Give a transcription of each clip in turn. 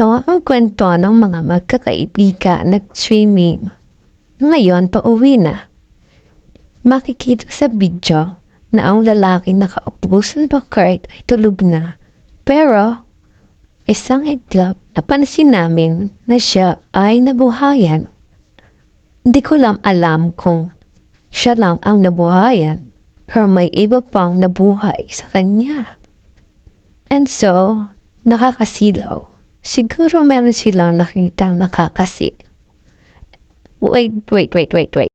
Ito ang kwento ng mga magkakaibigan nag-swimming. Ngayon, pauwi na. Makikita sa video na ang lalaki nakaupo sa bakart ay tulog na. Pero, isang iglap, napansin namin na siya ay nabuhayan. Hindi ko lang alam kung siya lang ang nabuhayan pero may iba pang nabuhay sa kanya. And so, nakakasilaw. Siguro meron silang nakita nakakasi. Wait, wait, wait, wait, wait.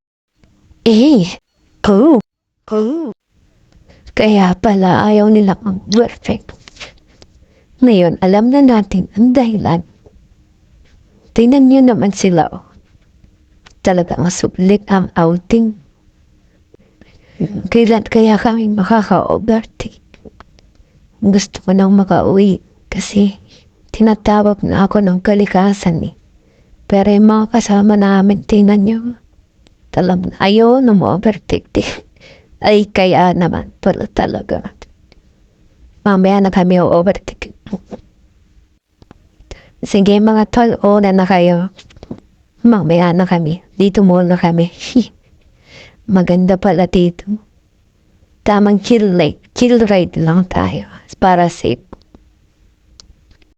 Eh, oh, oh. Kaya pala ayaw nila ang perfect. Ngayon, alam na natin ang dahilan. Tingnan niyo naman sila. oh. Talagang sublik ang outing. Kailan kaya kami makaka-overtake? Gusto ko nang makauwi kasi tinatawag na ako ng kalikasan eh. Pero yung mga kasama namin, tingnan nyo. Talam na ayaw na ma-overtake eh. Ay kaya naman pala talaga. Mamaya na kami overtake. Sige mga tol, una na kayo. Mamaya na kami. Dito muna kami. Maganda pala dito. Tamang chill like, chill ride lang tayo para safe.